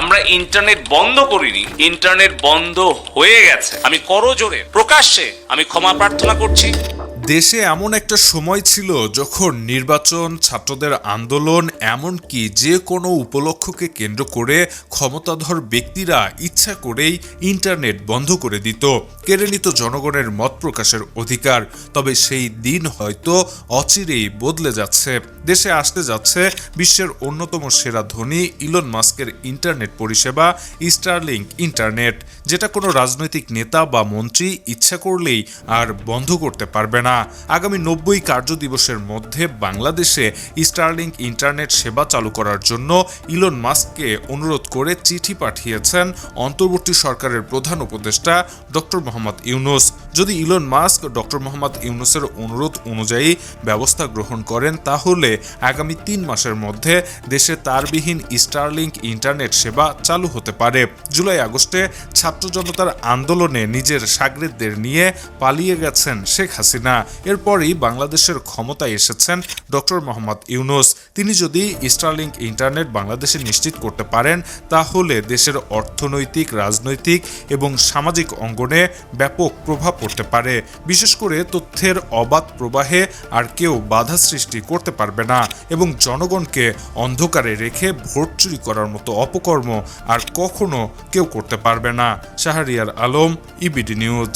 আমরা ইন্টারনেট বন্ধ করিনি, ইন্টারনেট বন্ধ হয়ে গেছে। আমি করজোরে প্রকাশ্যে আমি ক্ষমা প্রার্থনা করছি। দেশে এমন একটা সময় ছিল যখন নির্বাচন, ছাত্রদের আন্দোলন, এমনকি যে কোনো উপলক্ষকে কেন্দ্র করে ক্ষমতাধর ব্যক্তিরা ইচ্ছা করেই ইন্টারনেট বন্ধ করে দিত, কেড়ে নিত জনগণের মত প্রকাশের অধিকার। তবে সেই দিন হয়তো অচিরেই বদলে যাচ্ছে। দেশে আসতে যাচ্ছে বিশ্বের অন্যতম সেরা ধনী ইলন মাস্কের ইন্টারনেট পরিষেবা স্টারলিংক ইন্টারনেট, যেটা কোনো রাজনৈতিক নেতা বা মন্ত্রী ইচ্ছা করলেই আর বন্ধ করতে পারবে না। আগামী নব্বই কার্য দিবসের মধ্যে বাংলাদেশে স্টারলিংক ইন্টারনেট সেবা চালু করার জন্য ইলন মাস্ককে অনুরোধ করে চিঠি পাঠিয়েছেন অন্তর্বর্তী সরকারের প্রধান উপদেষ্টা ডক্টর মোহাম্মদ ইউনুস। যদি ইলন মাস্ক ডক্টর মোহাম্মদ ইউনুসের অনুরোধ অনুযায়ী ব্যবস্থা গ্রহণ করেন, তাহলে আগামী তিন মাসের মধ্যে দেশে তারবিহীন স্টারলিংক ইন্টারনেট সেবা চালু হতে পারে। জুলাই আগস্টে ছাত্র জনতার আন্দোলনে নিজের সাগরেদদের নিয়ে পালিয়ে গেছেন শেখ হাসিনা। এরপরই বাংলাদেশের ক্ষমতায় এসেছেন ডক্টর মোহাম্মদ ইউনুস। তিনি যদি স্টারলিংক ইন্টারনেট বাংলাদেশে নিশ্চিত করতে পারেন, তাহলে দেশের অর্থনৈতিক, রাজনৈতিক এবং সামাজিক অঙ্গনে ব্যাপক প্রভাব পড়তে পারে। বিশেষ করে তথ্যের অবাধ প্রবাহে আর কেউ বাধা সৃষ্টি করতে পারবে না এবং জনগণকে অন্ধকারে রেখে ভোট চুরি করার মতো অপকর্ম আর কখনো কেউ করতে পারবে না। Shahriar Alam EBD news